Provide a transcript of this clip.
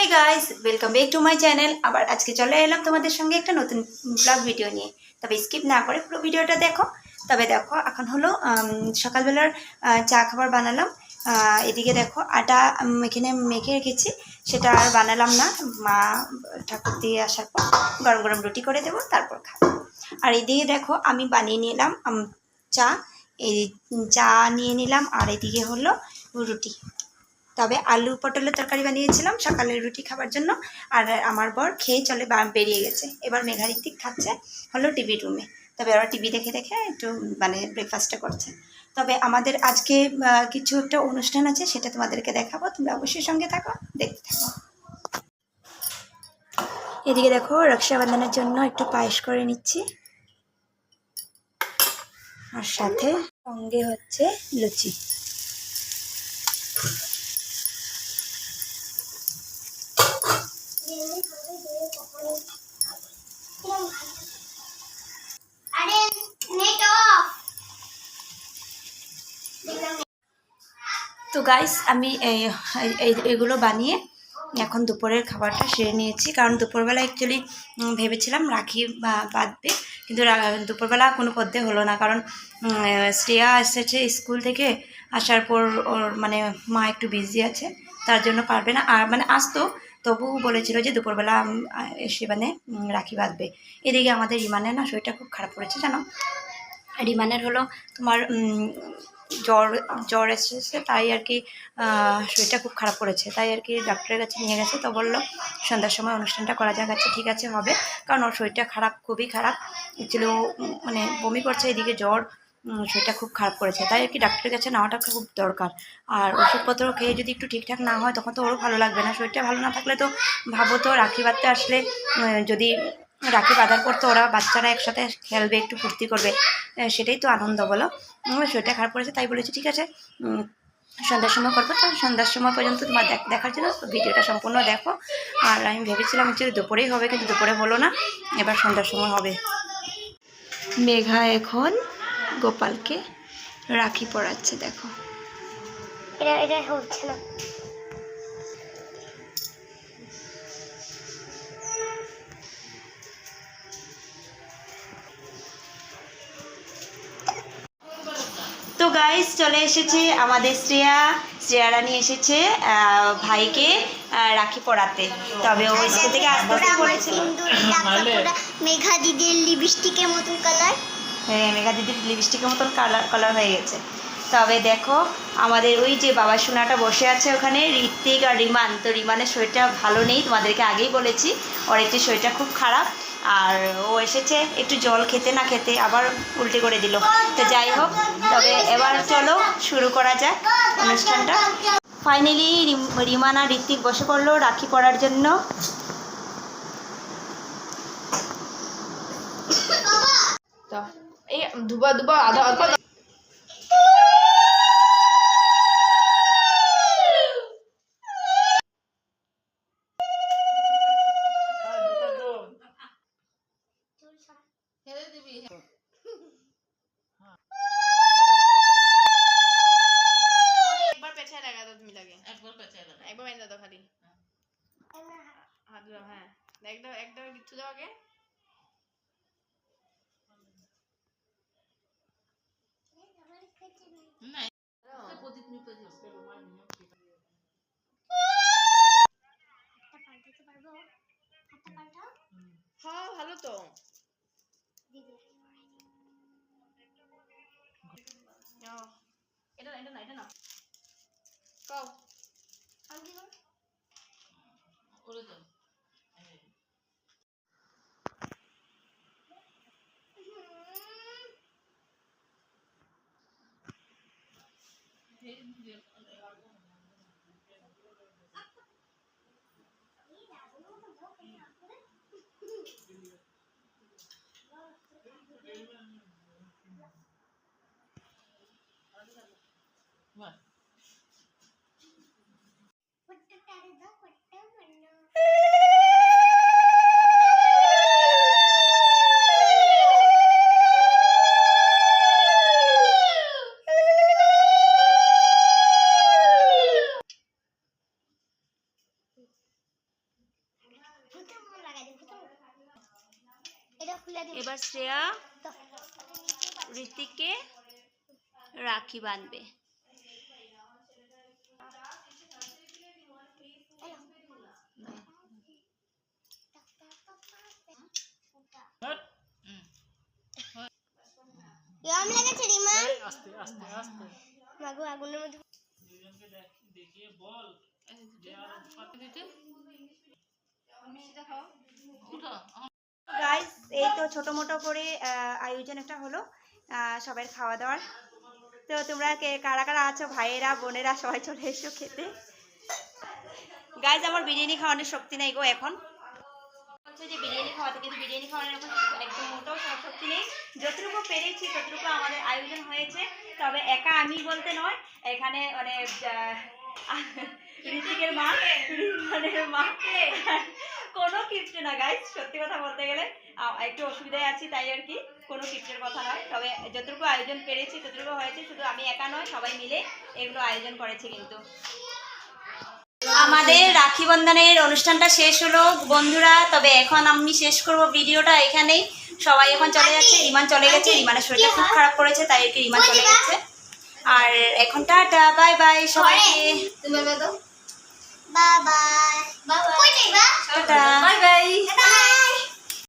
Hey guys welcome back to my channel আবার আজকে চলে এলাম তোমাদের সঙ্গে একটা নতুন ব্লগ ভিডিও নিয়ে। তবে স্কিপ না করে পুরো ভিডিওটা দেখো। তবে দেখো, এখন হলো সকালবেলার চা খাবার বানালাম। এদিকে দেখো, আটা এখানে মেখে রেখেছি। সেটা আর বানালাম না। মা, ঠাকুর দিয়ে আসার পর গরম গরম রুটি করে দেবো, তারপর খাব। আর এদিকে দেখো, আমি বানিয়ে নিলাম চা। এই চা নিয়ে নিলাম, আর এদিকে হলো রুটি। তবে আলু পটলের তরকারি বানিয়েছিলাম সকালের রুটি খাবার জন্য, আর আমার বর খেয়ে চলে বেরিয়ে গেছে। এবার মেঘারিত্তিক খাচ্ছে হলো টিভি রুমে। তবে ওরা টিভি দেখে দেখে একটু মানে ব্রেকফাস্টটা করছে। তবে আমাদের আজকে কিছু একটা অনুষ্ঠান আছে সেটা তোমাদেরকে দেখাবো। তোমরা অবশ্যই সঙ্গে থাকো, দেখতে থাকো। এদিকে দেখো, রক্ষাবন্ধনের জন্য একটু পায়েস করে নিচ্ছি। আর সাথে সঙ্গে হচ্ছে লুচি। তো গাইস আমি এই, এই- এগুলো বানিয়ে এখন দুপুরের খাবারটা সেরে নিয়েছি। কারণ দুপুরবেলা অ্যাকচুয়ালি ভেবেছিলাম রাখি বাঁধবে, কিন্তু দুপুরবেলা কোনো পদ্যে হলো না। কারণ শ্রেয়া এসেছে স্কুল থেকে আসার পর ওর মানে মা একটু বিজি আছে, তার জন্য পারবে না। আর মানে আসতো তবুও বলেছিল যে দুপুরবেলা এসে মানে রাখি বাঁধবে। এদিকে আমাদের রিমানের না শরীরটা খুব খারাপ করেছে, জানো? রিমানের হলো তোমার জ্বর জ্বর এসেছে, তাই আর কি শরীরটা খুব খারাপ করেছে। তাই আর কি ডাক্তারের কাছে নিয়ে গেছে, তো বলল, সন্ধ্যার সময় অনুষ্ঠানটা করা যাক আচ্ছা ঠিক আছে, হবে। কারণ ওর শরীরটা খারাপ, খুবই খারাপ। ছিল মানে বমি করছে, এদিকে জ্বর শরীরটা খুব খারাপ করেছে। তাই আর কি ডাক্তারের কাছে নেওয়াটা খুব দরকার। আর ওষুধপত্র খেয়ে যদি একটু ঠিকঠাক না হয়, তখন তো ওরও ভালো লাগবে না। শরীরটা ভালো না থাকলে তো ভাবো তো, রাখি বাঁধতে আসলে যদি রাখি বাঁধার পর তো ওরা বাচ্চারা একসাথে খেলবে, একটু ফুর্তি করবে সেটাই তো আনন্দ বলো। শরীরটা খারাপ করেছে, তাই বলেছি, ঠিক আছে? সন্ধ্যার সময় করব তো। সন্ধ্যার সময় পর্যন্ত তোমার দেখ- দেখার জন্য ভিডিওটা সম্পূর্ণ দেখো। আর আমি ভেবেছিলাম যে দুপুরেই হবে, কিন্তু দুপুরে হলো না। এবার সন্ধ্যার সময় হবে। মেঘা এখন গোপালকে রাখি পরাচ্ছে দেখো। এটা এটা হচ্ছে না। তো গাইস চলে এসেছে আমাদের শ্রেয়া। শ্রেয়া রানী এসেছে আহ, ভাইকে আহ, রাখি পড়াতে তবে ও স্কুল থেকে আসতে আসতে পড়েছিল। মেঘা দিদির লিপস্টিকের মতন কালার মেঘা দিদির লিপস্টিকের মতন কালার কালার হয়ে গেছে। তবে দেখো আমাদের ওই যে বাবা সোনাটা বসে আছে ওখানে ঋত্বিক আর রিমান। তো রিমানের শরীরটা ভালো নেই তোমাদেরকে আগেই বলেছি ওর একটু শরীরটা খুব খারাপ। আর ও এসেছে একটু জল খেতে না খেতে আবার উল্টে করে দিল। তো যাই হোক তবে এবার চলো শুরু করা যাক অনুষ্ঠানটা। ফাইনালি রিমান আর ঋত্বিক বসে পড়ল রাখি পড়ার জন্য। 자, এই দুবা দুবা আধা অল্প একবার বেঁধে দাও খালি। হাত দাও হ্যাঁ। একদম একদম দিচ্ছ দাও আগে। হ্যাঁ ভালো তো। এটা না এটা না এটা না। কও। 이 나무는 뭐 그냥 그래? ঋতিককে রাখি বাঁধবে। গরম লেগেছে রিমা আস্তে আস্তে আস্তে। মাগো আগুনের মধ্যে দুজনকে দেখিয়ে বল। গাইস এই তো ছোট মোটো করে আহ, আয়োজন একটা হলো। সবার খাওয়া দাওয়ার তো তোমরা কে, কারা কারা আছো? ভাইয়েরা, বোনেরা, সবাই চলে এসো খেতে। গাইজ আমার বিরিয়ানি খাওয়ানোর শক্তি নেই গো এখন। যে বিরিয়ানি খাওয়াতে, কিন্তু বিরিয়ানি খাওয়ানোর এখন একদম মোটেও শক্তি নেই। যতটুকু পেরেছি, ততটুকু আমাদের আয়োজন হয়েছে। তবে একা আমি বলতে নয়, এখানে মানে ঋতিকের মা রিহানের মা। কোনো কিপ্টে না গাইজ সত্যি কথা বলতে গেলে। একটু অসুবিধায় আছি, তাই আর কি। কোনো কিপ্টের কথা নয়। তবে যতটুকু আয়োজন পেরেছি ততটুকু হয়েছে। শুধু আমি একা নয় সবাই মিলে এগুলো আয়োজন করেছি কিন্তু। আমাদের রাখি বন্ধনের অনুষ্ঠানটা শেষ হলো। বন্ধুরা তবে এখন আমি শেষ করব ভিডিওটা এখানেই। সবাই এখন চলে যাচ্ছে। রিমান চলে গেছে। রিমানের শরীরটা খুব খারাপ করেছে তাই আর কি রিমান চলে গেছে। আর এখন টাটা বাই বাই সবাইকে। টাটা। Bye bye bye.